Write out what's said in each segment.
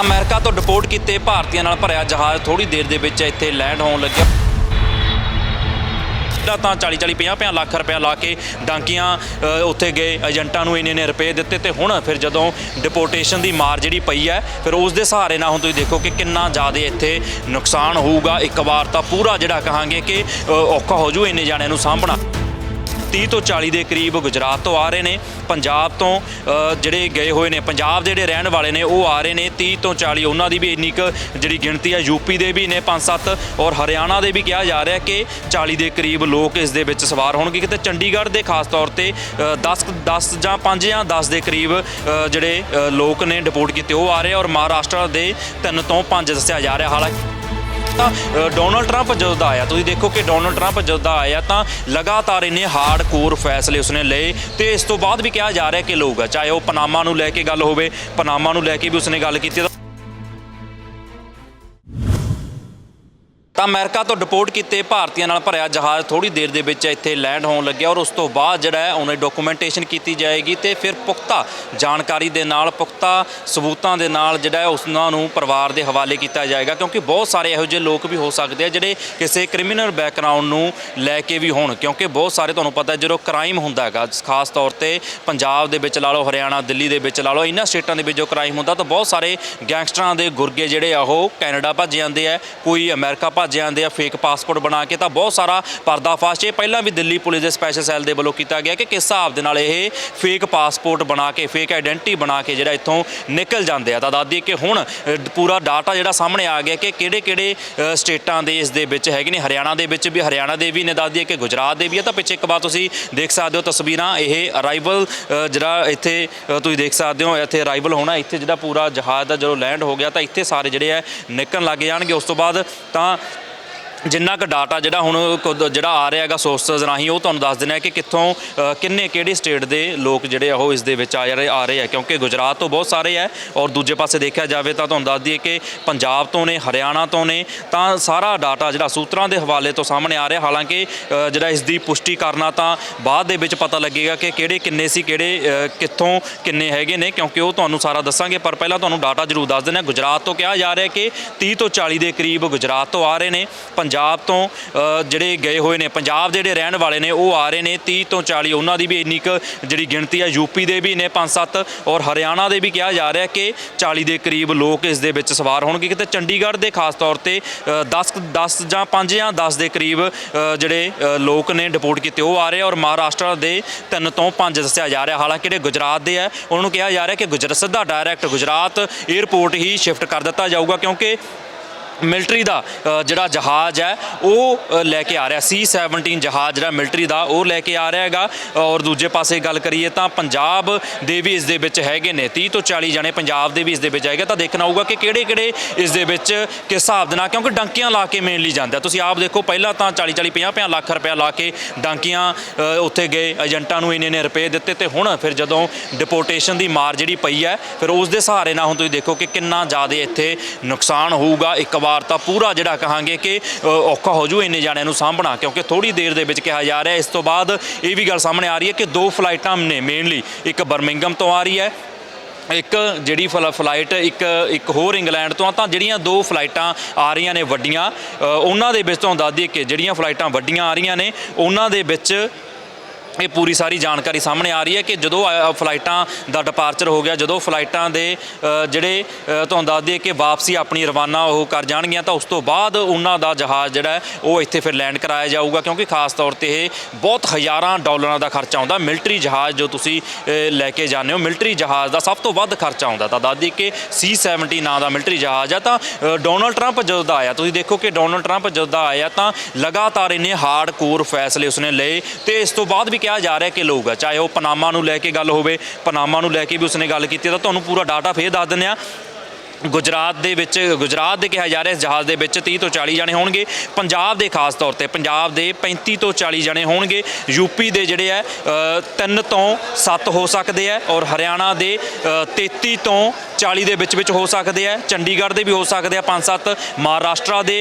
ਤਾਂ ਅਮਰੀਕਾ ਤੋਂ ਡਿਪੋਰਟ ਕੀਤੇ ਭਾਰਤੀਆਂ ਨਾਲ ਭਰਿਆ ਜਹਾਜ਼ ਥੋੜੀ ਦੇਰ ਦੇ ਵਿੱਚ ਇੱਥੇ ਲੈਂਡ ਹੋਣ ਲੱਗਿਆ। ਪਹਿਲਾਂ ਤਾਂ 40 40 50 50 ਲੱਖ ਰੁਪਇਆ ਲਾ ਕੇ ਡਾਂਕੀਆਂ ਉੱਥੇ ਗਏ, ਏਜੰਟਾਂ ਨੂੰ ਇੰਨੇ ਨੇ ਰੁਪਏ ਦਿੱਤੇ ਤੇ ਹੁਣ ਫਿਰ ਜਦੋਂ ਡਿਪੋਰਟੇਸ਼ਨ ਦੀ ਮਾਰ ਜਿਹੜੀ ਪਈ ਹੈ, ਫਿਰ ਉਸ ਦੇ ਸਹਾਰੇ ਨਾਲ ਹੁਣ ਤੁਸੀਂ ਦੇਖੋ ਕਿ ਕਿੰਨਾ ਜ਼ਿਆਦਾ ਇੱਥੇ ਨੁਕਸਾਨ ਹੋਊਗਾ। ਇੱਕ ਵਾਰ ਤਾਂ ਪੂਰਾ ਜਿਹੜਾ ਕਹਾਂਗੇ ਕਿ ਔਖਾ ਹੋ ਜੂ ਇੰਨੇ ਜਾਣਿਆਂ ਨੂੰ ਸਾਂਭਣਾ। 30 ਤੋਂ 40 ਦੇ ਕਰੀਬ ਗੁਜਰਾਤ ਤੋਂ ਆ ਰਹੇ ਨੇ। ਪੰਜਾਬ ਤੋਂ ਜਿਹੜੇ ਗਏ ਹੋਏ ਨੇ, ਪੰਜਾਬ ਜਿਹੜੇ ਰਹਿਣ ਵਾਲੇ ਨੇ, ਉਹ ਆ ਰਹੇ ਨੇ। 30 ਤੋਂ 40 ਉਹਨਾਂ ਦੀ ਵੀ ਇੰਨੀ ਕੁ ਜਿਹੜੀ ਗਿਣਤੀ ਹੈ ਯੂਪੀ ਦੇ ਵੀ ਨੇ 5-7 ਔਰ ਹਰਿਆਣਾ ਦੇ ਵੀ ਕਿਹਾ ਜਾ ਰਿਹਾ ਕਿ 40 ਦੇ ਕਰੀਬ ਲੋਕ ਇਸ ਦੇ ਵਿੱਚ ਸਵਾਰ ਹੋਣਗੇ। ਕਿਤੇ ਚੰਡੀਗੜ੍ਹ ਦੇ ਖਾਸ ਤੌਰ ਤੇ 10 10 ਜਾਂ 5 ਜਾਂ 10 ਦੇ ਕਰੀਬ ਜਿਹੜੇ ਲੋਕ ਨੇ ਡਿਪੋਰਟ ਕੀਤੇ, ਉਹ ਆ ਰਹੇ, ਔਰ ਮਹਾਰਾਸ਼ਟਰ ਦੇ 3 ਤੋਂ 5 ਦੱਸਿਆ ਜਾ ਰਿਹਾ। ਹਾਲਾਂਕਿ ਤਾਂ ਡੋਨਲਡ ਟਰੰਪ ਜਦੋਂ ਦਾ ਆਇਆ, ਤੁਸੀਂ ਦੇਖੋ ਕਿ ਡੋਨਲਡ ਟਰੰਪ ਜਦੋਂ ਦਾ ਆਇਆ ਤਾਂ ਲਗਾਤਾਰ ਇਹਨੇ ਹਾਰਡ ਕੋਰ ਫੈਸਲੇ ਉਸਨੇ ਲਏ ਤੇ ਇਸ ਤੋਂ ਬਾਅਦ ਵੀ ਕਿਹਾ ਜਾ ਰਿਹਾ ਕਿ ਲੋਕ ਚਾਹੇ ਉਹ ਪਨਾਮਾ ਨੂੰ ਲੈ ਕੇ ਗੱਲ ਹੋਵੇ ਪਨਾਮਾ ਨੂੰ ਲੈ ਕੇ ਵੀ ਉਸਨੇ ਗੱਲ ਕੀਤੀ ਤਾਂ ਤਾਂ ਅਮਰੀਕਾ ਤੋਂ ਡਿਪੋਰਟ ਕੀਤੇ ਭਾਰਤੀਆਂ ਨਾਲ ਭਰਿਆ ਜਹਾਜ਼ ਥੋੜੀ ਦੇਰ ਦੇ ਵਿੱਚ ਇੱਥੇ ਲੈਂਡ ਹੋਣ ਲੱਗਿਆ ਔਰ ਉਸ ਤੋਂ ਬਾਅਦ ਜਿਹੜਾ ਹੈ ਉਹਨੇ ਡਾਕੂਮੈਂਟੇਸ਼ਨ ਕੀਤੀ ਜਾਏਗੀ ਤੇ ਫਿਰ ਪੁਖਤਾ ਜਾਣਕਾਰੀ ਦੇ ਨਾਲ, ਪੁਖਤਾ ਸਬੂਤਾਂ ਦੇ ਨਾਲ ਜਿਹੜਾ ਹੈ ਨੂੰ ਪਰਿਵਾਰ ਦੇ ਹਵਾਲੇ ਕੀਤਾ ਜਾਏਗਾ ਕਿਉਂਕਿ ਬਹੁਤ ਸਾਰੇ ਇਹੋ ਜਿਹੇ ਲੋਕ ਵੀ ਹੋ ਸਕਦੇ ਆ ਜਿਹੜੇ ਕਿਸੇ ਕ੍ਰਿਮੀਨਲ ਬੈਕਗ੍ਰਾਉਂਡ ਨੂੰ ਲੈ ਕੇ ਵੀ ਹੋਣ ਕਿਉਂਕਿ ਬਹੁਤ ਸਾਰੇ ਤੁਹਾਨੂੰ ਪਤਾ ਜਦੋਂ ਕ੍ਰਾਈਮ ਹੁੰਦਾ ਹੈਗਾ, ਖਾਸ ਤੌਰ ਤੇ ਪੰਜਾਬ ਦੇ ਵਿੱਚ ਲਾ ਲਓ, ਹਰਿਆਣਾ, ਦਿੱਲੀ ਦੇ ਵਿੱਚ ਲਾ ਲਓ ਇਹਨਾਂ ਸਟੇਟਾਂ ਦੇ ਵਿੱਚ ਜੋ ਕ੍ਰਾਈਮ ਹੁੰਦਾ ਤਾਂ ਬਹੁਤ ਸਾਰੇ ਗੈਂਗਸਟਰਾਂ ਦੇ ਗੁਰਗੇ ਜਿਹੜੇ ਆ ਉਹ ਕੈਨੇਡਾ ਭੱਜ ਜਾਂਦੇ ਆ, ਕੋਈ ਅਮਰੀਕਾ ਭੱਜ ਜਾਂਦੇ ਆ ਫੇਕ ਪਾਸਪੋਰਟ ਬਣਾ ਕੇ, ਤਾਂ ਬਹੁਤ ਸਾਰਾ ਪਰਦਾਫਾਸ਼ ਇਹ ਪਹਿਲਾਂ ਵੀ ਦਿੱਲੀ ਪੁਲਿਸ ਦੇ ਸਪੈਸ਼ਲ ਸੈੱਲ ਦੇ ਵੱਲੋਂ ਕੀਤਾ ਗਿਆ ਕਿ ਕਿਸ ਹਿਸਾਬ ਦੇ ਨਾਲ ਇਹ ਫੇਕ ਪਾਸਪੋਰਟ ਬਣਾ ਕੇ ਫੇਕ ਆਇਡੈਂਟੀ ਬਣਾ ਕੇ ਜਿਹੜਾ ਇੱਥੋਂ ਨਿਕਲ ਜਾਂਦੇ ਆ। ਤਾਂ ਦੱਸਦੀ ਕਿ ਹੁਣ ਪੂਰਾ ਡਾਟਾ ਜਿਹੜਾ ਸਾਹਮਣੇ ਆ ਗਿਆ ਕਿ ਕਿਹੜੇ ਕਿਹੜੇ ਸਟੇਟਾਂ ਦੇ ਇਸ ਦੇ ਵਿੱਚ ਹੈਗੇ ਨੇ। ਹਰਿਆਣਾ ਦੇ ਵਿੱਚ ਵੀ, ਹਰਿਆਣਾ ਦੇ ਵੀ ਨੇ, ਦੱਸਦੀ ਕਿ ਗੁਜਰਾਤ ਦੇ ਵੀ ਆ। ਤਾਂ ਪਿੱਛੇ ਇੱਕ ਵਾਰ ਤੁਸੀਂ ਦੇਖ ਸਕਦੇ ਹੋ ਤਸਵੀਰਾਂ, ਇਹ ਅਰਾਈਵਲ ਜਿਹੜਾ ਇੱਥੇ ਤੁਸੀਂ ਦੇਖ ਸਕਦੇ ਹੋ, ਇੱਥੇ ਅਰਾਈਵਲ ਹੋਣਾ, ਇੱਥੇ ਜਿਹੜਾ ਪੂਰਾ ਜਹਾਜ਼ ਦਾ ਜਦੋਂ ਲੈਂਡ ਹੋ ਗਿਆ, ਤਾਂ ਇੱਥੇ ਸਾਰੇ ਜਿਹੜੇ ਆ ਨਿਕਲਣ ਲੱਗ ਜਾਣਗੇ। ਉਸ ਤੋਂ ਬਾਅਦ ਤਾਂ ਜਿੰਨਾ ਕੁ ਡਾਟਾ ਜਿਹੜਾ ਹੁਣ ਕੁਦ- ਜਿਹੜਾ ਆ ਰਿਹਾ ਹੈਗਾ ਸੋਰਸਸ ਰਾਹੀਂ ਉਹ ਤੁਹਾਨੂੰ ਦੱਸ ਦੇਣਾ ਹੈ ਕਿ ਕਿੱਥੋਂ ਅ, ਕਿੰਨੇ ਕਿਹੜੀ ਸਟੇਟ ਦੇ ਲੋਕ ਜਿਹੜੇ ਆ ਉਹ ਇਸ ਦੇ ਵਿੱਚ ਆ ਰਹੇ ਆ ਰਹੇ ਆ ਕਿਉਂਕਿ ਗੁਜਰਾਤ ਤੋਂ ਬਹੁਤ ਸਾਰੇ ਆ ਔਰ ਦੂਜੇ ਪਾਸੇ ਦੇਖਿਆ ਜਾਵੇ ਤਾਂ ਤੁਹਾਨੂੰ ਦੱਸ ਦਈਏ ਕਿ ਪੰਜਾਬ ਤੋਂ ਨੇ ਹਰਿਆਣਾ ਤੋਂ ਨੇ ਤਾਂ ਸਾਰਾ ਡਾਟਾ ਜਿਹੜਾ ਸੂਤਰਾਂ ਦੇ ਹਵਾਲੇ ਤੋਂ ਸਾਹਮਣੇ ਆ ਰਿਹਾ। ਹਾਲਾਂਕਿ ਅ, ਜਿਹੜਾ ਇਸ ਦੀ ਪੁਸ਼ਟੀ ਕਰਨਾ ਤਾਂ ਬਾਅਦ ਦੇ ਵਿੱਚ ਪਤਾ ਲੱਗੇਗਾ ਕਿ ਕਿਹੜੇ ਕਿੰਨੇ ਸੀ ਕਿਹੜੇ ਅ, ਕਿੱਥੋਂ ਕਿੰਨੇ ਹੈਗੇ ਨੇ ਕਿਉਂਕਿ ਉਹ ਤੁਹਾਨੂੰ ਸਾਰਾ ਦੱਸਾਂਗੇ। ਪਰ ਪਹਿਲਾਂ ਤੁਹਾਨੂੰ ਡਾਟਾ ਜ਼ਰੂਰ ਦੱਸ ਦਿੰਦੇ ਹਾਂ ਗੁਜਰਾਤ ਤੋਂ ਕਿਹਾ ਜਾ ਰਿਹਾ ਕਿ 30 ਤੋਂ 40 ਦੇ ਕਰੀਬ ਗੁਜਰਾਤ ਤੋਂ ਆ ਰਹੇ ਨੇ ਪੰਜਾਬ ਪੰਜਾਬ ਤੋਂ ਜਿਹੜੇ ਗਏ ਹੋਏ ਨੇ, ਪੰਜਾਬ ਦੇ ਜਿਹੜੇ ਰਹਿਣ ਵਾਲੇ ਨੇ, ਉਹ ਆ ਰਹੇ ਨੇ 30 ਤੋਂ 40 ਉਹਨਾਂ ਦੀ ਵੀ ਇੰਨੀ ਕੁ ਜਿਹੜੀ ਗਿਣਤੀ ਹੈ ਯੂਪੀ ਦੇ ਵੀ ਨੇ 5-7 ਔਰ ਹਰਿਆਣਾ ਦੇ ਵੀ ਕਿਹਾ ਜਾ ਰਿਹਾ ਕਿ 40 ਦੇ ਕਰੀਬ ਲੋਕ ਇਸ ਦੇ ਵਿੱਚ ਸਵਾਰ ਹੋਣਗੇ, ਕਿਤੇ ਚੰਡੀਗੜ੍ਹ ਦੇ ਖਾਸ ਤੌਰ ਤੇ 10 10 ਜਾਂ 5 ਜਾਂ 10 ਦੇ ਕਰੀਬ ਜਿਹੜੇ ਲੋਕ ਨੇ ਡਿਪੋਰਟ ਕੀਤੇ, ਉਹ ਆ ਰਹੇ, ਔਰ ਮਹਾਰਾਸ਼ਟਰ ਦੇ 3 ਤੋਂ 5 ਦੱਸਿਆ ਜਾ ਰਿਹਾ, ਹਾਲਾਂਕਿ ਜਿਹੜੇ ਗੁਜਰਾਤ ਦੇ ਆ ਉਹਨਾਂ ਨੂੰ ਕਿਹਾ ਜਾ ਰਿਹਾ ਕਿ ਗੁਜਰਾਤ, ਸਿੱਧਾ ਡਾਇਰੈਕਟ ਗੁਜਰਾਤ 에ਅਰਪੋਰਟ ਹੀ ਸ਼ਿਫਟ ਕਰ ਦਿੱਤਾ ਜਾਊਗਾ, ਕਿਉਂਕਿ ਮਿਲਟਰੀ ਦਾ ਜਿਹੜਾ ਜਹਾਜ਼ ਹੈ, ਉਹ ਲੈ ਕੇ ਆ ਰਿਹਾ। ਸੀ 17 ਜਹਾਜ਼ ਜਿਹੜਾ ਮਿਲਟਰੀ ਦਾ, ਉਹ ਲੈ ਕੇ ਆ ਰਿਹਾ ਹੈਗਾ। ਔਰ ਦੂਜੇ ਪਾਸੇ ਗੱਲ ਕਰੀਏ ਤਾਂ ਪੰਜਾਬ ਦੇ ਵੀ ਇਸ ਦੇ ਵਿੱਚ ਹੈਗੇ ਨੇ। 30 ਤੋਂ 40 ਜਣੇ ਪੰਜਾਬ ਦੇ ਵੀ ਇਸ ਦੇ ਵਿੱਚ ਹੈਗੇ। ਤਾਂ ਦੇਖਣਾ ਹੋਊਗਾ ਕਿ ਕਿਹੜੇ ਕਿਹੜੇ ਇਸ ਦੇ ਵਿੱਚ ਕਿਸ ਹਿਸਾਬ ਦੇ ਨਾਲ, ਕਿਉਂਕਿ ਡੰਕੀਆਂ ਲਾ ਕੇ ਮੇਨਲੀ ਜਾਂਦਾ ਤੁਸੀਂ ਆਪ ਦੇਖੋ, ਪਹਿਲਾਂ ਤਾਂ 40 40 50 50 ਲੱਖ ਰੁਪਇਆ ਲਾ ਕੇ ਡੰਕੀਆਂ ਉੱਥੇ ਗਏ, ਏਜੰਟਾਂ ਨੂੰ ਇੰਨੇ ਨੇ ਰੁਪਏ ਦਿੱਤੇ ਤੇ ਹੁਣ ਫਿਰ ਜਦੋਂ ਡਿਪੋਰਟੇਸ਼ਨ ਦੀ ਮਾਰ ਜਿਹੜੀ ਪਈ ਹੈ, ਫਿਰ ਉਸ ਦੇ ਸਹਾਰੇ ਨਾਲ ਹੁਣ ਤੁਸੀਂ ਦੇਖੋ ਕਿ ਕਿੰਨਾ ਜ਼ਿਆਦਾ ਇੱਥੇ ਨੁਕਸਾਨ ਹੋਊਗਾ। ਇੱਕ ਵਾਰ ਤਾਂ ਪੂਰਾ ਜਿਹੜਾ ਕਹਾਂਗੇ ਕਿ ਔਖਾ ਹੋ ਜੂ ਇੰਨੇ ਜਾਣਿਆਂ ਨੂੰ ਸਾਂਭਣਾ, ਕਿਉਂਕਿ ਥੋੜੀ ਦੇਰ ਦੇ ਵਿੱਚ ਕਿਹਾ ਜਾ ਰਿਹਾ ਇਸ ਤੋਂ ਬਾਅਦ ਇਹ ਵੀ ਗੱਲ ਸਾਹਮਣੇ ਆ ਰਹੀ ਹੈ ਕਿ ਦੋ ਫਲਾਈਟਾਂ ਨੇ ਮੇਨਲੀ ਇੱਕ ਬਰਮਿੰਗਮ ਤੋਂ ਆ ਰਹੀ ਹੈ, ਇੱਕ ਜਿਹੜੀ ਫਲ- ਫਲਾਈਟ ਇੱਕ ਇੱਕ ਹੋਰ ਇੰਗਲੈਂਡ ਤੋਂ ਆ, ਤਾਂ ਜਿਹੜੀਆਂ ਦੋ ਫਲਾਈਟਾਂ ਆ ਰਹੀਆਂ ਨੇ ਵੱਡੀਆਂ ਉਹਨਾਂ ਦੇ ਵਿੱਚ ਤੁਹਾਨੂੰ ਦੱਸ ਦਈਏ ਕਿ ਜਿਹੜੀਆਂ ਫਲਾਈਟਾਂ ਵੱਡੀਆਂ ਆ ਰਹੀਆਂ ਨੇ, ਉਹਨਾਂ ਦੇ ਵਿੱਚ ਇਹ ਪੂਰੀ ਸਾਰੀ ਜਾਣਕਾਰੀ ਸਾਹਮਣੇ ਆ ਰਹੀ ਹੈ ਕਿ ਜਦੋਂ ਫਲਾਈਟਾਂ ਦਾ ਡਿਪਾਰਚਰ ਹੋ ਗਿਆ, ਜਦੋਂ ਫਲਾਈਟਾਂ ਦੇ ਜਿਹੜੇ ਤੁਹਾਨੂੰ ਦੱਸ ਦਈਏ ਕਿ ਵਾਪਸੀ ਆਪਣੀ ਰਵਾਨਾ ਉਹ ਕਰ ਜਾਣਗੀਆਂ, ਤਾਂ ਉਸ ਤੋਂ ਬਾਅਦ ਉਹਨਾਂ ਦਾ ਜਹਾਜ਼ ਜਿਹੜਾ ਉਹ ਇੱਥੇ ਫਿਰ ਲੈਂਡ ਕਰਾਇਆ ਜਾਊਗਾ, ਕਿਉਂਕਿ ਖਾਸ ਤੌਰ ਤੇ ਇਹ ਬਹੁਤ ਹਜ਼ਾਰਾਂ ਡਾਲਰਾਂ ਦਾ ਖਰਚਾ ਆਉਂਦਾ ਮਿਲਟਰੀ ਜਹਾਜ਼ ਜੋ ਤੁਸੀਂ ਲੈ ਕੇ ਜਾਂਦੇ ਹੋ ਮਿਲਟਰੀ ਜਹਾਜ਼ ਦਾ ਸਭ ਤੋਂ ਵੱਧ ਖਰਚਾ ਆਉਂਦਾ, ਤਾਂ ਦੱਸ ਦਈਏ ਕਿ C70 ਨਾਂ ਦਾ ਮਿਲਟਰੀ ਜਹਾਜ਼ ਆ, ਤਾਂ ਡੋਨਲਡ ਟਰੰਪ ਜਦੋਂ ਦਾ ਆਇਆ, ਤੁਸੀਂ ਦੇਖੋ ਕਿ ਡੋਨਲਡ ਟਰੰਪ ਜਦੋਂ ਦਾ ਆਇਆ, ਤਾਂ ਲਗਾਤਾਰ ਇਹਨੇ ਹਾਰਡ ਕੋਰ ਫੈਸਲੇ ਉਸਨੇ ਲਏ, ਤੇ ਇਸ ਤੋਂ ਬਾਅਦ ਵੀ ਕਿਹਾ ਜਾ ਰਿਹਾ ਕਿ ਲੋਕ ਚਾਹੇ ਉਹ ਪਨਾਮਾ ਨੂੰ ਲੈ ਕੇ ਗੱਲ ਹੋਵੇ ਪਨਾਮਾ ਨੂੰ ਲੈ ਕੇ ਵੀ ਉਸਨੇ ਗੱਲ ਕੀਤੀ ਤਾਂ ਤੁਹਾਨੂੰ ਪੂਰਾ ਡਾਟਾ ਫੇਰ ਦੱਸ ਦਿੰਦੇ ਆ ਗੁਜਰਾਤ ਦੇ ਵਿੱਚ ਗੁਜਰਾਤ ਦੇ ਕਿਹਾ ਜਾ ਰਿਹਾ ਇਸ ਜਹਾਜ਼ ਦੇ ਵਿੱਚ 30 ਤੋਂ 40 ਜਣੇ ਹੋਣਗੇ। ਪੰਜਾਬ ਦੇ ਖਾਸ ਤੌਰ ਤੇ ਪੰਜਾਬ ਦੇ 35 ਤੋਂ 40 ਜਣੇ ਹੋਣਗੇ। ਯੂਪੀ ਦੇ ਜਿਹੜੇ ਆ 3 ਤੋਂ 7 ਹੋ ਸਕਦੇ ਆ ਔਰ ਹਰਿਆਣਾ ਦੇ ਅ, 33 ਤੋਂ 40 ਦੇ ਵਿੱਚ ਵਿੱਚ ਹੋ ਸਕਦੇ ਆ। ਚੰਡੀਗੜ੍ਹ ਦੇ ਵੀ ਹੋ ਸਕਦੇ ਆ 5-7 ਮਹਾਰਾਸ਼ਟਰ ਦੇ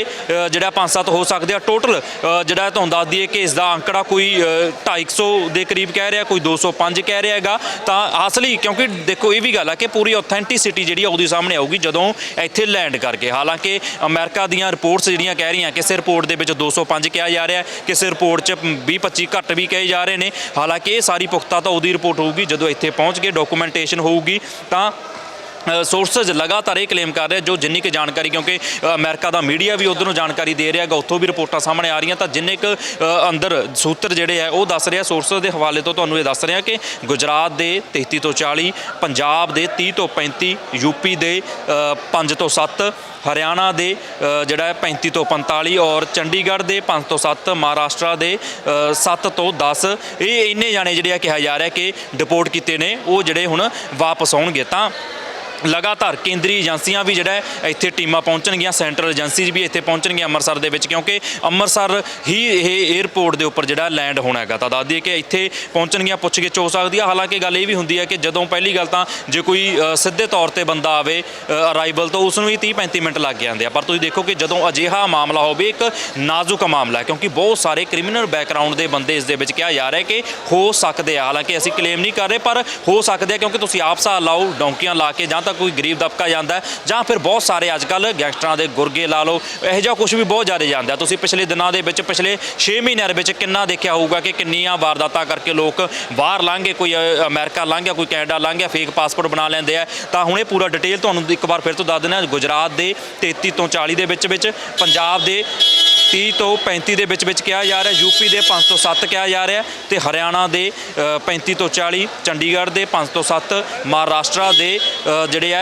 ਜਿਹੜਾ 5-7 ਹੋ ਸਕਦੇ ਆ। ਟੋਟਲ ਜਿਹੜਾ ਤੁਹਾਨੂੰ ਦੱਸ ਦਈਏ ਕਿ ਇਸ ਦਾ ਅੰਕੜਾ ਕੋਈ ਅ, 250 ਦੇ ਕਰੀਬ ਕਹਿ ਰਿਹਾ ਕੋਈ 205 ਕਹਿ ਰਿਹਾ ਹੈਗਾ। ਤਾਂ ਅਸਲੀ ਕਿਉਂਕਿ ਦੇਖੋ ਇਹ ਵੀ ਗੱਲ ਆ ਕਿ ਪੂਰੀ ਆਥੈਂਟਿਸਿਟੀ ਜਿਹੜੀ ਆ ਉਹਦੀ ਸਾਹਮਣੇ ਆਊਗੀ ਜਦੋਂ ਇੱਥੇ ਲੈਂਡ ਕਰਕੇ। ਹਾਲਾਂਕਿ ਅਮਰੀਕਾ ਦੀਆਂ ਰਿਪੋਰਟਸ ਜਿਹੜੀਆਂ ਕਹਿ ਰਹੀਆਂ ਕਿਸੇ ਰਿਪੋਰਟ ਦੇ ਵਿੱਚ 205 ਕਿਹਾ ਜਾ ਰਿਹਾ ਕਿਸੇ ਰਿਪੋਰਟ 'ਚ 20 25 ਘੱਟ ਵੀ ਕਹੇ ਜਾ ਰਹੇ ਨੇ। ਹਾਲਾਂਕਿ ਇਹ ਸਾਰੀ ਪੁਖਤਾ ਤਾਂ ਉਹਦੀ ਰਿਪੋਰਟ ਹੋਊਗੀ ਜਦੋਂ ਇੱਥੇ ਪਹੁੰਚ ਕੇ ਡਾਕੂਮੈਂਟੇਸ਼ਨ ਹੋਊਗੀ। ਤਾਂ ਸੋਰਸਸ ਲਗਾਤਾਰ ਇਹ ਕਲੇਮ ਕਰ ਰਿਹਾ ਜੋ ਜਿੰਨੀ ਕੁ ਜਾਣਕਾਰੀ ਕਿਉਂਕਿ ਅ, ਅਮਰੀਕਾ ਦਾ ਮੀਡੀਆ ਵੀ ਉਧਰ ਨੂੰ ਜਾਣਕਾਰੀ ਦੇ ਰਿਹਾ ਹੈਗਾ ਉੱਥੋਂ ਵੀ ਰਿਪੋਰਟਾਂ ਸਾਹਮਣੇ ਆ ਰਹੀਆਂ ਤਾਂ ਜਿੰਨੇ ਕੁ ਅੰਦਰ ਸੂਤਰ ਜਿਹੜੇ ਆ ਉਹ ਦੱਸ ਰਿਹਾ ਸੋਰਸਸ ਦੇ ਹਵਾਲੇ ਤੋਂ ਤੁਹਾਨੂੰ ਇਹ ਦੱਸ ਰਿਹਾ ਕਿ ਗੁਜਰਾਤ ਦੇ 33 ਤੋਂ 40 ਪੰਜਾਬ ਦੇ 30 ਤੋਂ 35 ਯੂਪੀ ਦੇ 5 ਤੋਂ 7 ਹਰਿਆਣਾ ਦੇ ਜਿਹੜਾ ਹੈ 35 ਤੋਂ 45 ਔਰ ਚੰਡੀਗੜ੍ਹ ਦੇ 5 ਤੋਂ 7 ਮਹਾਰਾਸ਼ਟਰ ਦੇ 7 ਤੋਂ 10 ਇਹ ਇੰਨੇ ਜਾਣੇ ਜਿਹੜੇ ਆ ਕਿਹਾ ਜਾ ਰਿਹਾ ਕਿ ਡਿਪੋਰਟ ਕੀਤੇ ਨੇ ਉਹ ਜਿਹੜੇ ਹੁਣ ਵਾਪਸ ਆਉਣਗੇ। ਤਾਂ ਲਗਾਤਾਰ ਕੇਂਦਰੀ ਏਜੰਸੀਆਂ ਵੀ ਜਿਹੜਾ ਇੱਥੇ ਟੀਮਾਂ ਪਹੁੰਚਣਗੀਆਂ, ਸੈਂਟਰਲ ਏਜੰਸੀਜ਼ ਵੀ ਇੱਥੇ ਪਹੁੰਚਣਗੀਆਂ ਅੰਮ੍ਰਿਤਸਰ ਦੇ ਵਿੱਚ, ਕਿਉਂਕਿ ਅੰਮ੍ਰਿਤਸਰ ਹੀ ਇਹ 에ਅਰਪੋਰਟ ਦੇ ਉੱਪਰ ਜਿਹੜਾ ਲੈਂਡ ਹੋਣਾ ਹੈਗਾ। ਤਾਂ ਦੱਸ ਦਈਏ ਕਿ ਇੱਥੇ ਪਹੁੰਚਣਗੀਆਂ ਪੁੱਛਗਿੱਛ ਹੋ ਸਕਦੀ ਆ ਹਾਲਾਂਕਿ ਗੱਲ ਇਹ ਵੀ ਹੁੰਦੀ ਹੈ ਕਿ ਜਦੋਂ ਪਹਿਲੀ ਗੱਲ ਤਾਂ ਜੇ ਕੋਈ ਸਿੱਧੇ ਤੌਰ ਤੇ ਬੰਦਾ ਆਵੇ ਅਰਾਈਵਲ ਤੋਂ ਉਸ ਨੂੰ ਵੀ 30 35 ਮਿੰਟ ਲੱਗ ਜਾਂਦੇ ਆ। ਪਰ ਤੁਸੀਂ ਦੇਖੋ ਕਿ ਜਦੋਂ ਅਜਿਹਾ ਮਾਮਲਾ ਹੋਵੇ, ਇੱਕ ਨਾਜ਼ੁਕ ਮਾਮਲਾ ਕਿਉਂਕਿ ਬਹੁਤ ਸਾਰੇ ਕ੍ਰਿਮੀਨਲ ਬੈਕਗ੍ਰਾਉਂਡ ਦੇ ਬੰਦੇ ਇਸ ਦੇ ਵਿੱਚ ਕਿਹਾ ਜਾ ਰਿਹਾ ਕਿ ਹੋ ਸਕਦੇ ਆ। ਹਾਲਾਂਕਿ ਅਸੀਂ ਕਲੇਮ ਨਹੀਂ ਕਰ ਰਹੇ, ਪਰ ਹੋ ਸਕਦੇ ਆ, ਕਿਉਂਕਿ ਤੁਸੀਂ ਆਪ ਹਿਸਾਬ ਲਾਓ, ਡੌਂਕੀਆਂ ਲਾ ਕੇ ਜਾਂ ਤਾਂ ਕੋਈ ਗਰੀਬ ਦਬਕਾ ਜਾਂਦਾ ਜਾਂ ਫਿਰ ਬਹੁਤ ਸਾਰੇ ਅੱਜ ਕੱਲ ਗੈਂਗਸਟਰਾਂ ਦੇ ਗੁਰਗੇ ਲਾ ਲਓ ਇਹੋ ਜਿਹਾ ਕੁਝ ਵੀ ਬਹੁਤ ਜ਼ਿਆਦਾ ਜਾਂਦਾ ਤੁਸੀਂ ਪਿਛਲੇ ਦਿਨਾਂ ਦੇ ਵਿੱਚ ਪਿਛਲੇ 6 ਮਹੀਨਿਆਂ ਦੇ ਵਿੱਚ ਕਿੰਨਾ ਦੇਖਿਆ ਹੋਊਗਾ ਕਿ ਕਿੰਨੀਆਂ ਵਾਰਦਾਤਾਂ ਕਰਕੇ ਲੋਕ ਬਾਹਰ ਲੰਘੇ ਕੋਈ ਅ, ਅਮਰੀਕਾ ਲੰਘ ਗਿਆ ਕੋਈ ਕੈਨੇਡਾ ਲੰਘ ਗਿਆ ਫੇਕ ਪਾਸਪੋਰਟ ਬਣਾ ਲੈਂਦੇ ਆ। ਤਾਂ ਹੁਣ ਇਹ ਪੂਰਾ ਡਿਟੇਲ ਤੁਹਾਨੂੰ ਇੱਕ ਵਾਰ ਫਿਰ ਤੋਂ ਦੱਸ ਦਿੰਦੇ ਹਾਂ ਗੁਜਰਾਤ ਦੇ 33 ਤੋਂ 40 ਦੇ ਵਿੱਚ ਵਿੱਚ ਪੰਜਾਬ ਦੇ 30 ਤੋਂ 35 ਦੇ ਵਿੱਚ ਵਿੱਚ ਕਿਹਾ ਜਾ ਰਿਹਾ ਯੂਪੀ ਦੇ 5 ਤੋਂ 7 ਕਿਹਾ ਜਾ ਰਿਹਾ ਤੇ ਹਰਿਆਣਾ ਦੇ ਅ, 35 ਤੋਂ 40 ਚੰਡੀਗੜ੍ਹ ਦੇ 5 ਤੋਂ 7 ਮਹਾਰਾਸ਼ਟਰ ਦੇ ਜਿਹੜੇ ਆ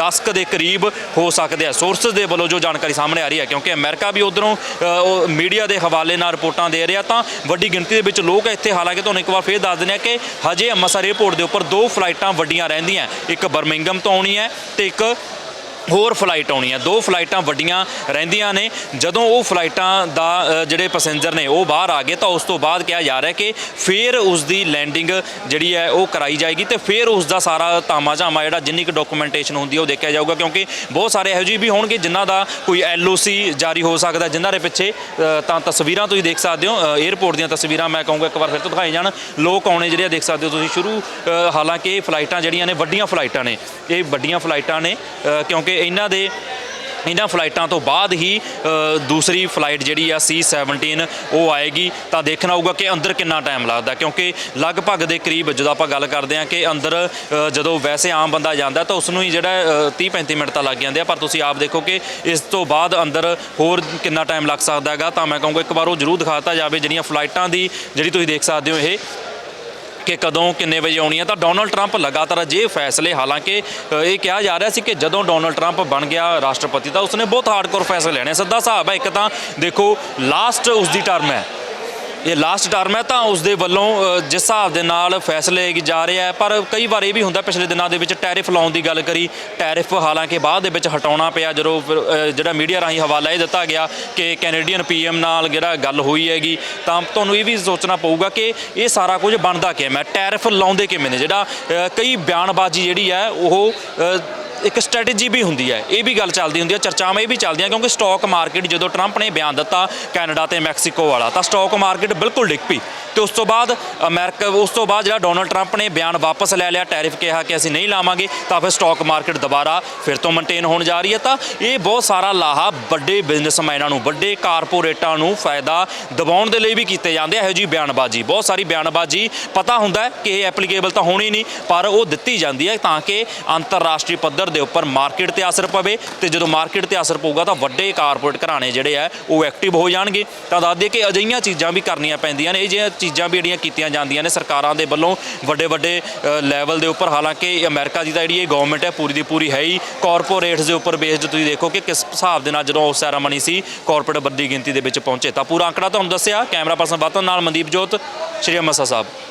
10 ਕ ਦੇ ਕਰੀਬ ਹੋ ਸਕਦੇ ਆ। ਸੋਰਸਸ ਦੇ ਵੱਲੋਂ ਜੋ ਜਾਣਕਾਰੀ ਸਾਹਮਣੇ ਆ ਰਹੀ ਹੈ ਕਿਉਂਕਿ ਅਮਰੀਕਾ ਵੀ ਉਧਰੋਂ ਮੀਡੀਆ ਦੇ ਹਵਾਲੇ ਨਾਲ ਰਿਪੋਰਟਾਂ ਦੇ ਰਿਹਾ ਤਾਂ ਵੱਡੀ ਗਿਣਤੀ ਦੇ ਵਿੱਚ ਲੋਕ ਇੱਥੇ ਹਾਲਾਂਕਿ ਤੁਹਾਨੂੰ ਇੱਕ ਵਾਰ ਫੇਰ ਦੱਸ ਦਿੰਦੇ ਆ ਕਿ ਹਜੇ ਅੰਮ੍ਰਿਤਸਰ 에ਅਰਪੋਰਟ ਦੇ ਉੱਪਰ ਦੋ ਫਲਾਈਟਾਂ ਵੱਡੀਆਂ ਰਹਿੰਦੀਆਂ। ਇੱਕ ਬਰਮਿੰਗਮ ਤੋਂ ਆਉਣੀ ਹੈ ਤੇ ਇੱਕ ਹੋਰ ਫਲਾਈਟ ਆਉਣੀ ਹੈ ਦੋ ਫਲਾਈਟਾਂ ਵੱਡੀਆਂ ਰਹਿੰਦੀਆਂ ਨੇ। ਜਦੋਂ ਉਹ ਫਲਾਈਟਾਂ ਦਾ ਜਿਹੜੇ ਪੈਸੇਂਜਰ ਨੇ, ਉਹ ਬਾਹਰ ਆ ਗਏ, ਤਾਂ ਉਸ ਤੋਂ ਬਾਅਦ ਕਿਹਾ ਜਾ ਰਿਹਾ ਕਿ ਫਿਰ ਉਸ ਦੀ ਲੈਂਡਿੰਗ ਜਿਹੜੀ ਹੈ, ਉਹ ਕਰਾਈ ਜਾਏਗੀ ਤੇ ਫਿਰ ਉਸ ਦਾ ਸਾਰਾ ਤਾਮਾ ਝਾਮਾ ਜਿਹੜਾ ਜਿੰਨੀ ਕੁ ਡਾਕੂਮੈਂਟੇਸ਼ਨ ਹੁੰਦੀ ਹੈ, ਉਹ ਦੇਖਿਆ ਜਾਊਗਾ। ਕਿਉਂਕਿ ਬਹੁਤ ਸਾਰੇ ਇਹੋ ਜਿਹੇ ਵੀ ਹੋਣਗੇ ਜਿਨ੍ਹਾਂ ਦਾ ਕੋਈ ਐਲਓਸੀ ਜਾਰੀ ਹੋ ਸਕਦਾ, ਜਿਨ੍ਹਾਂ ਦੇ ਪਿੱਛੇ ਤਾਂ ਤਸਵੀਰਾਂ ਤੁਸੀਂ ਦੇਖ ਸਕਦੇ ਹੋ। 에ਅਰਪੋਰਟ ਦੀਆਂ ਤਸਵੀਰਾਂ ਮੈਂ ਕਹੂੰਗਾ, ਇੱਕ ਵਾਰ ਫਿਰ ਤੋਂ ਦਿਖਾਈ ਜਾਣ। ਲੋਕ ਆਉਣੇ ਜਿਹੜੇ ਦੇਖ ਸਕਦੇ ਹੋ ਤੁਸੀਂ। ਸ਼ੁਰੂ ਹਾਲਾਂਕਿ ਇਹ ਫਲਾਈਟਾਂ ਜਿਹੜੀਆਂ ਨੇ, ਵੱਡੀਆਂ ਫਲਾਈਟਾਂ ਨੇ। ਇਹ ਵੱਡੀਆਂ ਫਲਾਈਟਾਂ ਨੇ ਕਿਉਂਕਿ ਕਿਉਂਕਿ ਇਹਨਾਂ ਦੇ ਇਹਨਾਂ ਫਲਾਈਟਾਂ ਤੋਂ ਬਾਅਦ ਹੀ ਦੂਸਰੀ ਫਲਾਈਟ ਜਿਹੜੀ ਆ C17 ਉਹ ਆਏਗੀ। ਤਾਂ ਦੇਖਣਾ ਹੋਊਗਾ ਕਿ ਅੰਦਰ ਕਿੰਨਾ ਟਾਈਮ ਲੱਗਦਾ, ਕਿਉਂਕਿ ਲਗਭਗ ਦੇ ਕਰੀਬ ਜਦੋਂ ਆਪਾਂ ਗੱਲ ਕਰਦੇ ਹਾਂ ਕਿ ਅੰਦਰ ਜਦੋਂ ਵੈਸੇ ਆਮ ਬੰਦਾ ਜਾਂਦਾ ਤਾਂ ਉਸ ਨੂੰ ਹੀ ਜਿਹੜਾ 30 35 ਮਿੰਟ ਤਾਂ ਲੱਗ ਜਾਂਦੇ ਆ, ਪਰ ਤੁਸੀਂ ਆਪ ਦੇਖੋ ਕਿ ਇਸ ਤੋਂ ਬਾਅਦ ਅੰਦਰ ਹੋਰ ਕਿੰਨਾ ਟਾਈਮ ਲੱਗ ਸਕਦਾ ਹੈਗਾ। ਤਾਂ ਮੈਂ ਕਹੂੰਗਾ ਇੱਕ ਵਾਰ ਉਹ ਜ਼ਰੂਰ ਦਿਖਾਤਾ ਜਾਵੇ, ਜਿਹੜੀਆਂ ਫਲਾਈਟਾਂ ਦੀ, ਜਿਹੜੀ ਤੁਸੀਂ ਦੇਖ ਸਕਦੇ ਹੋ ਇਹ ਕਿ ਕਦੋਂ ਕਿੰਨੇ ਵਜੇ ਆਉਣੀ ਹੈ ਤਾਂ ਡੋਨਲਡ ਟਰੰਪ ਲਗਾਤਾਰ ਜੇ ਫੈਸਲੇ, ਹਾਲਾਂਕਿ ਇਹ ਕਿਹਾ ਜਾ ਰਿਹਾ ਸੀ ਕਿ ਜਦੋਂ ਡੋਨਲਡ ਟਰੰਪ ਬਣ ਗਿਆ ਰਾਸ਼ਟਰਪਤੀ ਤਾਂ ਉਸਨੇ ਬਹੁਤ ਹਾਰਡਕੋਰ ਫੈਸਲੇ ਲੈਣੇ ਸਿੱਧਾ ਹਿਸਾਬ ਹੈ ਇੱਕ ਤਾਂ ਦੇਖੋ ਲਾਸਟ ਉਸ ਦੀ ਟਰਮ ਹੈ। ਇਹ ਲਾਸਟ ਟਰਮ ਹੈ ਤਾਂ ਉਸ ਦੇ ਵੱਲੋਂ ਜਿਸ ਹਿਸਾਬ ਦੇ ਨਾਲ ਫੈਸਲੇ ਜਾ ਰਹੇ ਹੈ, ਪਰ ਕਈ ਵਾਰ ਇਹ ਵੀ ਹੁੰਦਾ ਪਿਛਲੇ ਦਿਨਾਂ ਦੇ ਵਿੱਚ ਟੈਰਿਫ ਲਾਉਣ ਦੀ ਗੱਲ ਕਰੀ, ਟੈਰਿਫ ਹਾਲਾਂਕਿ ਬਾਅਦ ਦੇ ਵਿੱਚ ਹਟਾਉਣਾ ਪਿਆ, ਜਦੋਂ ਜਿਹੜਾ ਮੀਡੀਆ ਰਾਹੀਂ ਹਵਾਲਾ ਇਹ ਦਿੱਤਾ ਗਿਆ ਕਿ ਕੈਨੇਡੀਅਨ ਪੀਐਮ ਨਾਲ ਜਿਹੜਾ ਗੱਲ ਹੋਈ ਹੈਗੀ, ਤਾਂ ਤੁਹਾਨੂੰ ਇਹ ਵੀ ਸੋਚਣਾ ਪਊਗਾ ਕਿ ਇਹ ਸਾਰਾ ਕੁਝ ਬਣਦਾ ਕਿਵੇਂ ਹੈ? ਟੈਰਿਫ ਲਾਉਂਦੇ ਕਿਵੇਂ ਨੇ? ਜਿਹੜਾ ਕਈ ਬਿਆਨਬਾਜ਼ੀ ਜਿਹੜੀ ਹੈ, ਉਹ ਇੱਕ ਸਟ੍ਰੈਟਜੀ ਵੀ ਹੁੰਦੀ ਹੈ, ਇਹ ਵੀ ਗੱਲ ਚੱਲਦੀ ਹੁੰਦੀ ਹੈ, ਚਰਚਾਵਾਂ ਇਹ ਵੀ ਚੱਲਦੀਆਂ ਕਿਉਂਕਿ ਸਟਾਕ ਮਾਰਕੀਟ ਜਦੋਂ ਟਰੰਪ ਨੇ ਬਿਆਨ ਦਿੱਤਾ ਕੈਨੇਡਾ ਤੇ ਮੈਕਸੀਕੋ ਵਾਲਾ, ਤਾਂ ਸਟਾਕ ਮਾਰਕੀਟ ਬਿਲਕੁਲ ਡਿੱਗ ਪਈ। ਤੇ ਉਸ ਤੋਂ ਬਾਅਦ ਅਮਰੀਕਾ, ਉਸ ਤੋਂ ਬਾਅਦ ਜਿਹੜਾ ਡੋਨਲਡ ਟਰੰਪ ਨੇ ਬਿਆਨ ਵਾਪਸ ਲੈ ਲਿਆ, ਟੈਰਿਫ ਕਿਹਾ ਕਿ ਅਸੀਂ ਨਹੀਂ ਲਾਵਾਂਗੇ, ਤਾਂ ਫਿਰ ਸਟਾਕ ਮਾਰਕੀਟ ਦੁਬਾਰਾ ਫਿਰ ਤੋਂ ਮੇਨਟੇਨ ਹੋਣ ਜਾ ਰਹੀ ਹੈ। ਤਾਂ ਇਹ ਬਹੁਤ ਸਾਰਾ ਲਾਹਾ ਵੱਡੇ ਬਿਜ਼ਨਸਮੈਨਾਂ ਨੂੰ, ਵੱਡੇ ਕਾਰਪੋਰੇਟਾਂ ਨੂੰ ਫਾਇਦਾ ਦਿਵਾਉਣ ਦੇ ਲਈ ਵੀ ਕੀਤੇ ਜਾਂਦੇ ਇਹੋ ਜੀ ਬਿਆਨਬਾਜ਼ੀ। ਬਹੁਤ ਸਾਰੀ ਬਿਆਨਬਾਜ਼ੀ, ਪਤਾ ਹੁੰਦਾ ਕਿ ਇਹ ਐਪਲੀਕੇਬਲ ਤਾਂ ਹੋਣੀ ਨਹੀਂ, ਪਰ ਉਹ ਦਿੱਤੀ ਜਾਂਦੀ ਹੈ ਤਾਂ ਕਿ ਅੰਤਰਰਾਸ਼ਟਰੀ ਪੱਧਰ ਦੇ ਉੱਪਰ ਮਾਰਕੀਟ ਤੇ ਅਸਰ ਪਵੇ ਤੇ ਜਦੋਂ ਮਾਰਕੀਟ ਤੇ ਅਸਰ ਪਊਗਾ ਤਾਂ ਵੱਡੇ ਕਾਰਪੋਰੇਟ ਘਰਾਣੇ ਜਿਹੜੇ ਆ, ਉਹ ਐਕਟਿਵ ਹੋ ਜਾਣਗੇ। ਤਾਂ ਦੱਸ ਦਈਏ ਕਿ ਅਜਿਹੀਆਂ ਚੀਜ਼ਾਂ ਵੀ ਕਰਨੀਆਂ ਪੈਂਦੀਆਂ ਨੇ। ਇਹ ਜਿਹੀਆਂ ਚੀਜ਼ਾਂ ਵੀ ਜਿਹੜੀਆਂ ਕੀਤੀਆਂ ਜਾਂਦੀਆਂ ਨੇ ਸਰਕਾਰਾਂ ਦੇ ਵੱਲੋਂ ਵੱਡੇ ਵੱਡੇ ਲੈਵਲ ਦੇ ਉੱਪਰ। ਹਾਲਾਂਕਿ ਅਮਰੀਕਾ ਦੀ ਤਾਂ ਜਿਹੜੀ ਇਹ ਗਵਰਨਮੈਂਟ ਹੈ, ਪੂਰੀ ਦੀ ਪੂਰੀ ਹੈ ਹੀ। ਕਾਰਪੋਰੇਟਸ ਦੇ ਉੱਪਰ ਬੇਸਡ ਤੁਸੀਂ ਦੇਖੋ ਕਿ ਕਿਸ ਹਿਸਾਬ ਦੇ ਨਾਲ ਜਦੋਂ ਉਹ ਸੈਰਾਮਨੀ ਸੀ ਕਾਰਪੋਰੇਟ ਵੱਡੀ ਗਿਣਤੀ ਦੇ ਵਿੱਚ ਪਹੁੰਚੇ। ਤਾਂ ਪੂਰਾ ਅੰਕੜਾ ਤੁਹਾਨੂੰ ਦੱਸਿਆ। ਕੈਮਰਾ ਪਰਸਨ ਬਾਤਨ ਨਾਲ ਮਨਦੀਪ ਜੋਤ, ਸ਼੍ਰੀ ਅੰਮ੍ਰਿਤਸਰ ਸਾਹਿਬ।